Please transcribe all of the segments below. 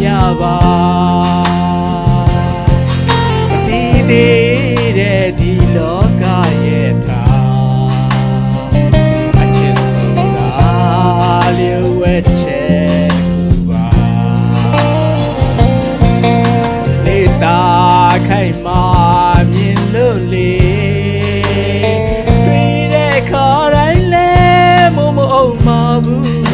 ခဲ့ရပါမတည်သေးတဲ့ဒီလောကရဲ့ထားအချစ်ဆိုတာလျှို့ဝှက်ချက်တစ်ခုပါနေတာခိုင်မာမြင်လို့လေတွေ့တဲ့ခါတိုင်းလဲမမအောင်မဘူး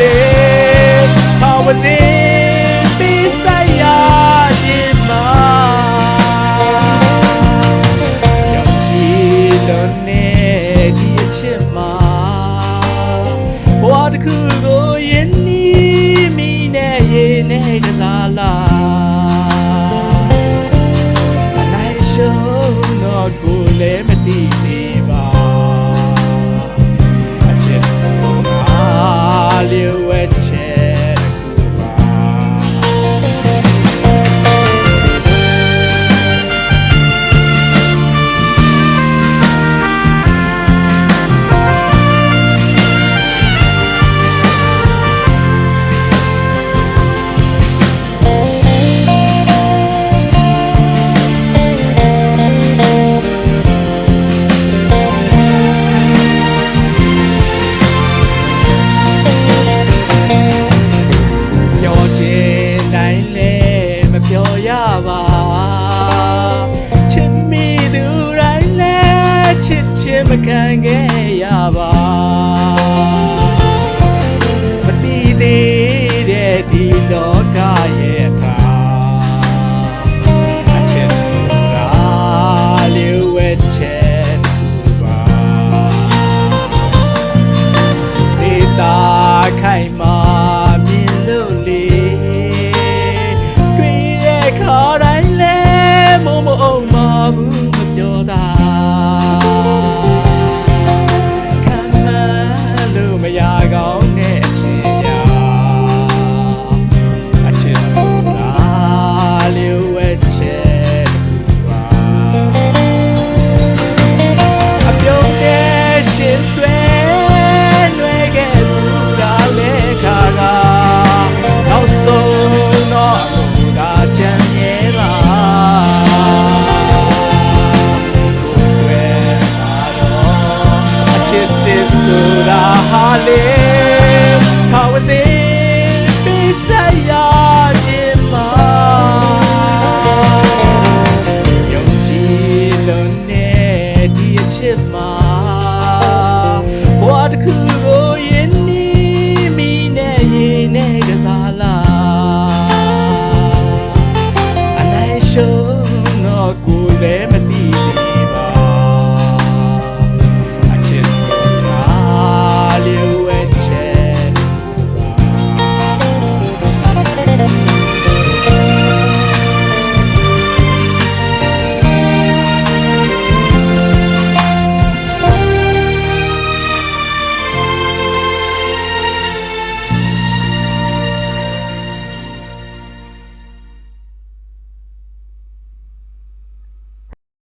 လေခေါင်းမစင်းပြီးဆိုင်ရခြင်းမှာယောက်ျီလုံးနဲ့ဒီအချစ်မှာဘဝတစ်ခုကိုယဉ်နီးမိနဲ့ရေနဲ့ကစားလာ င်မခံခဲ့ရပါမတည်သေးတဲ့ဒီလောကရဲ့ထားအချစ်ဆိုတာလျှို့ဝှက်ချက်တစ်ခုပါနေတာခိုင်မာမြင်လို့လေတွေ့တဲ့ခါတိုင်းလဲမမအောင်မဘူး ကောင်းတဲ့အချင်းရာအချစ်ဆိုတာလျှို့ဝှက်ချက်တစ်ခုပါအပြုံးနဲ့ရှင်တွေຫນွေခဲ့ဘူးဒါလေခါကနောက်ဆုံးတော့အခုသာကြံမြဲပါကိုယ်ွယ်မှာတော့အချစ်စစ်ဆိုတာဟာလေ